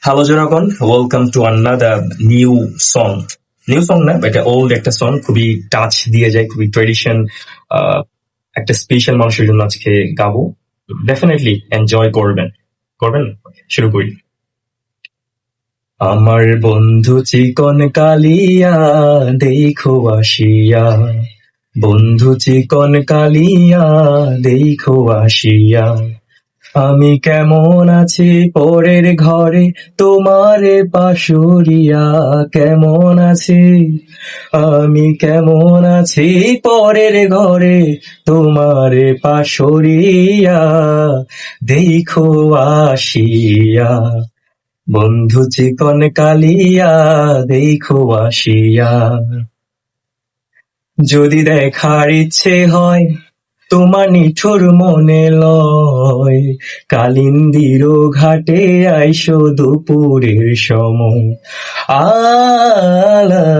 Hello জনগণ। Welcome to another new song new song না, এটা ওল্ড একটা সং খুবই টাচ দিয়ে যায়, খুবই ট্রেডিশন একটা স্পেশাল মানুষের জন্য আজকে গাবো। ডেফিনেটলি এনজয় করবেন। করবেন? শুরু করি। আমার বন্ধু চিকন কালিয়া, দেখো আসিয়া। বন্ধু চিকন কালিয়া, দেখো আসিয়া। আমি কেমন আছি পরের ঘরে? তোমার পাশুরিয়া কেমন আছি? আমি কেমন আছি পরের ঘরে? তোমার পাশুরিয়া দেখো আসিয়া। বন্ধু চিকন কালিয়া দেখো আসিয়া। যদি দেখার ইচ্ছে হয় তোমার নিঠোর মনে লয়। কালিন্দির ঘাটে আইসো দুপুরের সময়। আলা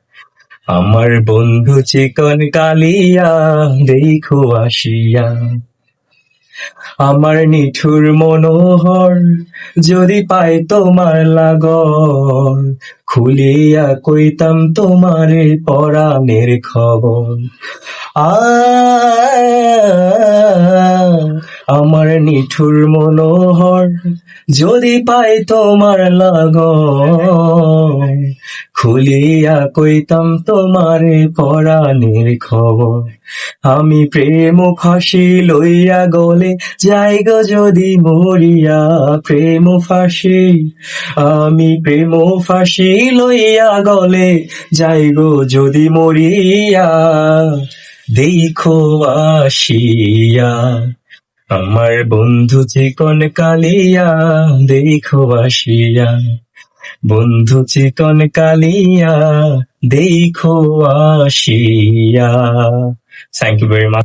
আমার বন্ধু চিকন কালিয়া, দেখো আসিয়া। আমার নিঠুর মনোহর, যদি পাই তোমার লাগর, খুলিয়া কইতাম তোমার পরাণের খবর। আ আমার নিঠুর মনোহর যদি পাই তোমার লাগর। খুলিয়া কইতাম তোমার পরাণের খবর। আমি প্রেম ফাঁসি লইয়া গলে যাই গো যদি মরিয়া প্রেম ফাঁসি। আমি প্রেম ফাঁসি লইয়া গলে যাই গো যদি মরিয়া। দেখো আসিয়া আমার বন্ধু চিকন কালিয়া, দেখো আসিয়া। বন্ধু চিকন কালিয়া, দেখো আসিয়া। Thank you very much